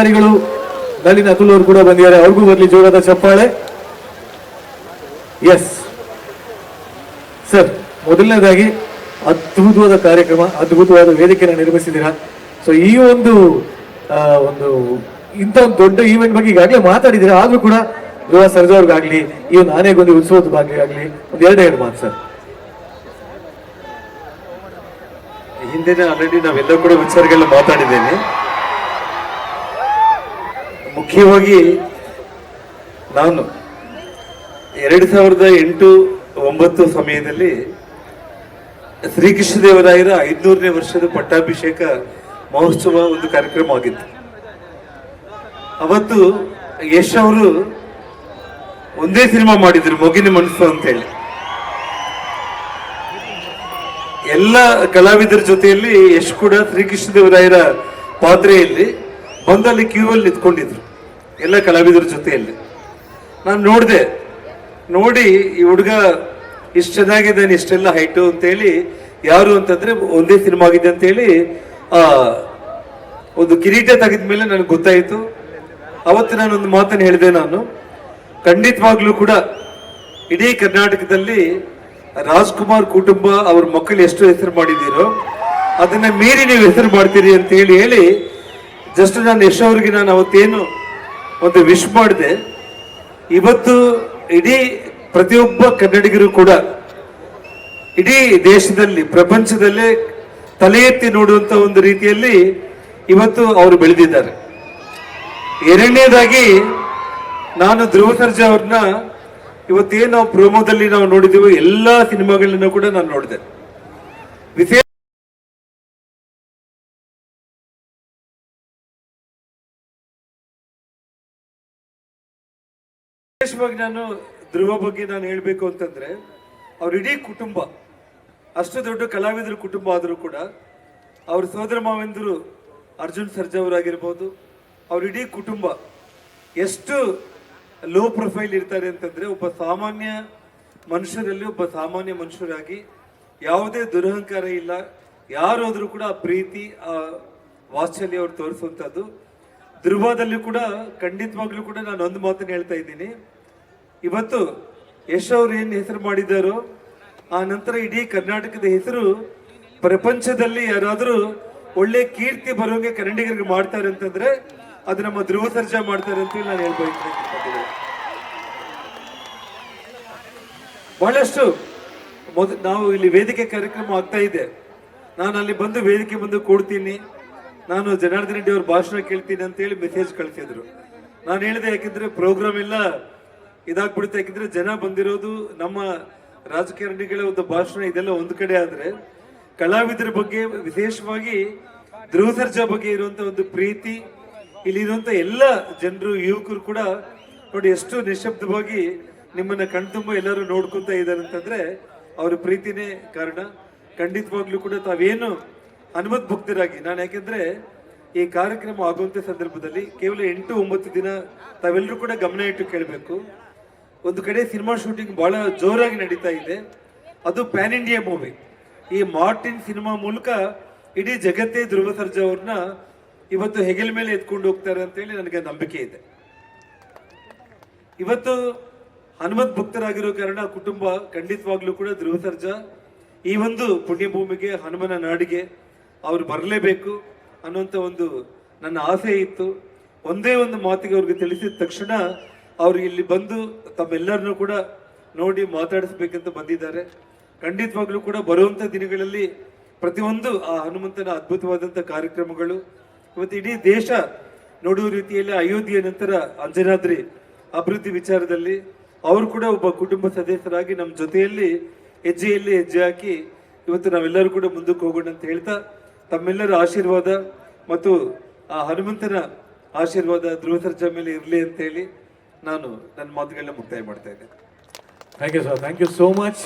ಅಧಿಕಾರಿಗಳು ನಳಿನ್ ಅತುಲ್ ಅವರು ಕೂಡ ಬಂದಿದ್ದಾರೆ. ಅವ್ರಿಗೂ ಬರಲಿ, ಜೋರಾದ ಚಪ್ಪಾಳೆ. ಎಸ್ ಸರ್ ಮೊದಲನೇದಾಗಿ ಅದ್ಭುತವಾದ ಕಾರ್ಯಕ್ರಮ, ಅದ್ಭುತವಾದ ವೇದಿಕೆಯನ್ನು ನಿರ್ಮಿಸಿದ್ದೀರಾ? ಸೊ ಈ ಒಂದು ಒಂದು, ಇಂಥ ಒಂದು ದೊಡ್ಡ ಈವೆಂಟ್ ಬಗ್ಗೆ ಈಗಾಗಲೇ ಮಾತಾಡಿದ್ದೀರಾ? ಆದ್ರೂ ಕೂಡ ಗೃಹ ಸರ್ಜವ್ರಿಗಾಗಲಿ ಈ ಒಂದು ಆನೆಗೊಂದಿ ಉತ್ಸವದ ಬಗ್ಗೆ ಆಗಲಿ ಒಂದು ಎರಡು ಎರಡು ಮಾತು ಸರ್ ಹಿಂದಿನ ಆಲ್ರೆಡಿ ನಾವೆಲ್ಲ ಕೂಡ ವಿಚಾರಗಳನ್ನ ಮಾತಾಡಿದ್ದೇನೆ. ಮುಖ್ಯವಾಗಿ ನಾನು ಎರಡು ಸಾವಿರದ ಎಂಟು ಒಂಬತ್ತು ಸಮಯದಲ್ಲಿ ಶ್ರೀಕೃಷ್ಣ ದೇವರಾಯರ ಐದ್ನೂರನೇ ವರ್ಷದ ಪಟ್ಟಾಭಿಷೇಕ ಮಹೋತ್ಸವ ಒಂದು ಕಾರ್ಯಕ್ರಮ ಆಗಿತ್ತು. ಅವತ್ತು ಯಶ್ ಅವರು ಒಂದೇ ಸಿನಿಮಾ ಮಾಡಿದ್ರು, ಮೊಗಿನ ಮನಸ್ಸು ಅಂತ ಹೇಳಿ ಎಲ್ಲ ಕಲಾವಿದರ ಜೊತೆಯಲ್ಲಿ ಯಶ್ ಕೂಡ ಶ್ರೀಕೃಷ್ಣ ದೇವರಾಯರ ಪಾತ್ರೆಯಲ್ಲಿ ಬಂದಲ್ಲಿ ಕ್ಯೂ ಅಲ್ಲಿ ನಿಂತ್ಕೊಂಡಿದ್ರು. ಎಲ್ಲ ಕಲಾವಿದರ ಜೊತೆಯಲ್ಲಿ. ನಾನು ನೋಡಿದೆ. ನೋಡಿ ಈ ಹುಡುಗ ಇಷ್ಟು ಚೆನ್ನಾಗಿದ್ದಾನೆ, ಇಷ್ಟೆಲ್ಲ ಹೈಟು ಅಂತೇಳಿ, ಯಾರು ಅಂತಂದ್ರೆ ಒಂದೇ ಸಿನಿಮಾ ಆಗಿದೆ ಅಂತೇಳಿ ಒಂದು ಕಿರೀಟ ತೆಗೆದ ಮೇಲೆ ನನಗೆ ಗೊತ್ತಾಯಿತು. ಅವತ್ತು ನಾನೊಂದು ಮಾತನ್ನು ಹೇಳಿದೆ ನಾನು. ಖಂಡಿತವಾಗ್ಲೂ ಕೂಡ ಇಡೀ ಕರ್ನಾಟಕದಲ್ಲಿ ರಾಜ್ಕುಮಾರ್ ಕುಟುಂಬ ಅವ್ರ ಮಕ್ಕಳು ಎಷ್ಟು ಹೆಸರು ಮಾಡಿದ್ದೀರೋ, ಅದನ್ನ ಮೀರಿ ನೀವು ಹೆಸರು ಮಾಡ್ತೀರಿ ಅಂತ ಹೇಳಿ ಹೇಳಿ ಜಸ್ಟ್ ನಾನು ಯಶ್ ಅವ್ರಿಗೆ ನಾನು ಅವತ್ತೇನು ಒಂದು ವಿಶ್ ಮಾಡಿದೆ. ಇವತ್ತು ಇಡೀ ಪ್ರತಿಯೊಬ್ಬ ಕನ್ನಡಿಗರು ಕೂಡ ಇಡೀ ದೇಶದಲ್ಲಿ, ಪ್ರಪಂಚದಲ್ಲೇ ತಲೆ ಎತ್ತಿ ನೋಡುವಂತ ಒಂದು ರೀತಿಯಲ್ಲಿ ಇವತ್ತು ಅವರು ಬೆಳೆದಿದ್ದಾರೆ. ಎರಡನೇದಾಗಿ ನಾನು ಧ್ರುವ ಸರ್ಜಾ ಅವ್ರನ್ನ ಇವತ್ತೇನು ನಾವು ಪ್ರೋಮೋದಲ್ಲಿ ನಾವು ನೋಡಿದೀವೋ ಎಲ್ಲಾ ಸಿನಿಮಾಗಳನ್ನ ಕೂಡ ನಾನು ನೋಡಿದೆ. ವಿಶೇಷವಾಗಿ ನಾನು ಧ್ರುವ ಬಗ್ಗೆ ನಾನು ಹೇಳಬೇಕು ಅಂತಂದ್ರೆ, ಅವ್ರ ಇಡೀ ಕುಟುಂಬ, ಅಷ್ಟು ದೊಡ್ಡ ಕಲಾವಿದರ ಕುಟುಂಬ ಆದರೂ ಕೂಡ, ಅವ್ರ ಸೋದರ ಮಾವೆಂದರು ಅರ್ಜುನ್ ಸರ್ಜಾ ಅವರಾಗಿರ್ಬೋದು, ಅವ್ರ ಇಡೀ ಕುಟುಂಬ ಎಷ್ಟು ಲೋ ಪ್ರೊಫೈಲ್ ಇರ್ತಾರೆ ಅಂತಂದ್ರೆ, ಒಬ್ಬ ಸಾಮಾನ್ಯ ಮನುಷ್ಯರಲ್ಲಿ ಒಬ್ಬ ಸಾಮಾನ್ಯ ಮನುಷ್ಯರಾಗಿ ಯಾವುದೇ ದುರಹಂಕಾರ ಇಲ್ಲ, ಯಾರಾದ್ರೂ ಕೂಡ ಆ ಪ್ರೀತಿ, ಆ ವಾತ್ಸಲ್ಯ ಅವ್ರು ತೋರಿಸುವಂಥದ್ದು ಧ್ರುವದಲ್ಲಿ ಕೂಡ ಖಂಡಿತವಾಗ್ಲೂ ಕೂಡ ನಾನು ಒಂದು ಮಾತನ್ನು ಹೇಳ್ತಾ ಇದ್ದೀನಿ. ಇವತ್ತು ಯಶ್ ಅವ್ರು ಏನು ಹೆಸರು ಮಾಡಿದ್ದಾರೋ, ಆ ನಂತರ ಇಡೀ ಕರ್ನಾಟಕದ ಹೆಸರು ಪ್ರಪಂಚದಲ್ಲಿ ಯಾರಾದರೂ ಒಳ್ಳೆ ಕೀರ್ತಿ ಬರೋಂಗೆ ಕನ್ನಡಿಗರಿಗೆ ಮಾಡ್ತಾರೆ ಅಂತಂದ್ರೆ ಅದು ನಮ್ಮ ಧ್ರುವ ಸರ್ಜಾ ಮಾಡ್ತಾರೆ ಅಂತೇಳಿ ನಾನು ಹೇಳ್ಬೇಕು ಬಹಳಷ್ಟು ಮೊದ ನಾವು ಇಲ್ಲಿ ವೇದಿಕೆ ಕಾರ್ಯಕ್ರಮ ಆಗ್ತಾ ಇದೆ. ನಾನು ಅಲ್ಲಿ ಬಂದು ವೇದಿಕೆ ಬಂದು ಕೂಡ್ತೀನಿ. ನಾನು ಜನಾರ್ದನ್ ರೆಡ್ಡಿ ಅವ್ರ ಭಾಷಣ ಕೇಳ್ತೀನಿ ಅಂತ ಹೇಳಿ ಮೆಸೇಜ್ ಕಳಿಸಿದ್ರು. ನಾನು ಹೇಳಿದೆ ಯಾಕೆಂದ್ರೆ ಪ್ರೋಗ್ರಾಮ್ ಎಲ್ಲ ಇದಾಗ್ಬಿಡುತ್ತೆ. ಯಾಕಂದ್ರೆ ಜನ ಬಂದಿರೋದು ನಮ್ಮ ರಾಜಕಾರಣಿಗಳ ಒಂದು ಭಾಷಣ ಇದೆಲ್ಲ ಒಂದು ಕಡೆ ಆದ್ರೆ ಕಲಾವಿದರ ಬಗ್ಗೆ ವಿಶೇಷವಾಗಿ ಧ್ರುವ ಸರ್ಜಾ ಬಗ್ಗೆ ಇರುವಂತ ಒಂದು ಪ್ರೀತಿ, ಇಲ್ಲಿರುವಂತ ಎಲ್ಲ ಜನರು, ಯುವಕರು ಕೂಡ ನೋಡಿ ಎಷ್ಟು ನಿಶಬ್ದವಾಗಿ ನಿಮ್ಮನ್ನ ಕಣ್ತುಂಬ ಎಲ್ಲರೂ ನೋಡ್ಕೊತ ಇದ್ದಾರೆ ಅಂತಂದ್ರೆ ಅವ್ರ ಪ್ರೀತಿನೇ ಕಾರಣ. ಖಂಡಿತವಾಗ್ಲೂ ಕೂಡ ತಾವೇನು ಅನುಮತ್ ಭಕ್ತರಾಗಿ ನಾನು ಯಾಕೆಂದ್ರೆ ಈ ಕಾರ್ಯಕ್ರಮ ಆಗುವಂತ ಸಂದರ್ಭದಲ್ಲಿ ಕೇವಲ ಎಂಟು ಒಂಬತ್ತು ದಿನ ತಾವೆಲ್ಲರೂ ಕೂಡ ಗಮನ ಇಟ್ಟು ಕೇಳಬೇಕು. ಒಂದು ಕಡೆ ಸಿನಿಮಾ ಶೂಟಿಂಗ್ ಬಹಳ ಜೋರಾಗಿ ನಡೀತಾ ಇದೆ. ಅದು ಪ್ಯಾನ್ ಇಂಡಿಯಾ ಮೂವಿ. ಈ ಮಾರ್ಟಿನ್ ಸಿನಿಮಾ ಮೂಲಕ ಇಡೀ ಜಗತ್ತೇ ಧ್ರುವ ಸರ್ಜಾ ಅವ್ರನ್ನ ಇವತ್ತು ಹೆಗಲ ಮೇಲೆ ಎತ್ಕೊಂಡು ಹೋಗ್ತಾರೆ ಅಂತ ಹೇಳಿ ನನಗೆ ನಂಬಿಕೆ ಇದೆ. ಇವತ್ತು ಹನುಮಂತ್ ಭಕ್ತರಾಗಿರೋ ಕಾರಣ ಕುಟುಂಬ ಖಂಡಿತವಾಗ್ಲೂ ಕೂಡ ಧ್ರುವ ಸರ್ಜಾ ಈ ಒಂದು ಪುಣ್ಯಭೂಮಿಗೆ, ಹನುಮನ ನಾಡಿಗೆ ಅವ್ರು ಬರಲೇಬೇಕು ಅನ್ನುವಂಥ ಒಂದು ನನ್ನ ಆಸೆ ಇತ್ತು. ಒಂದೇ ಒಂದು ಮಾತಿಗೆ ಅವ್ರಿಗೆ ತಿಳಿಸಿದ ತಕ್ಷಣ ಅವ್ರು ಇಲ್ಲಿ ಬಂದು ತಮ್ಮೆಲ್ಲರನ್ನು ಕೂಡ ನೋಡಿ ಮಾತಾಡಿಸ್ಬೇಕಂತ ಬಂದಿದ್ದಾರೆ. ಖಂಡಿತವಾಗ್ಲೂ ಕೂಡ ಬರುವಂತ ದಿನಗಳಲ್ಲಿ ಪ್ರತಿಯೊಂದು ಆ ಹನುಮಂತನ ಅದ್ಭುತವಾದಂಥ ಕಾರ್ಯಕ್ರಮಗಳು, ಇವತ್ತು ಇಡೀ ದೇಶ ನೋಡುವ ರೀತಿಯಲ್ಲಿ ಅಯೋಧ್ಯೆಯ ನಂತರ ಅಂಜನಾದ್ರಿ ಅಭಿವೃದ್ಧಿ ವಿಚಾರದಲ್ಲಿ ಅವರು ಕೂಡ ಒಬ್ಬ ಕುಟುಂಬ ಸದಸ್ಯರಾಗಿ ನಮ್ಮ ಜೊತೆಯಲ್ಲಿ ಹೆಜ್ಜೆಯಲ್ಲಿ ಹೆಜ್ಜೆ ಹಾಕಿ ಇವತ್ತು ನಾವೆಲ್ಲರೂ ಕೂಡ ಮುಂದಕ್ಕೆ ಹೋಗೋಣ ಅಂತ ಹೇಳ್ತಾ ತಮ್ಮೆಲ್ಲರ ಆಶೀರ್ವಾದ ಮತ್ತು ಆ ಹನುಮಂತನ ಆಶೀರ್ವಾದ ಧ್ರುವ ಸರ್ಜಾ ಮೇಲೆ ಇರಲಿ ಅಂತ ಹೇಳಿ ನಾನು ನನ್ನ ಮಾತುಗಳನ್ನ ಮುಕ್ತಾಯ ಮಾಡ್ತಾ ಇದ್ದೇನೆ. Thank you sir thank you so much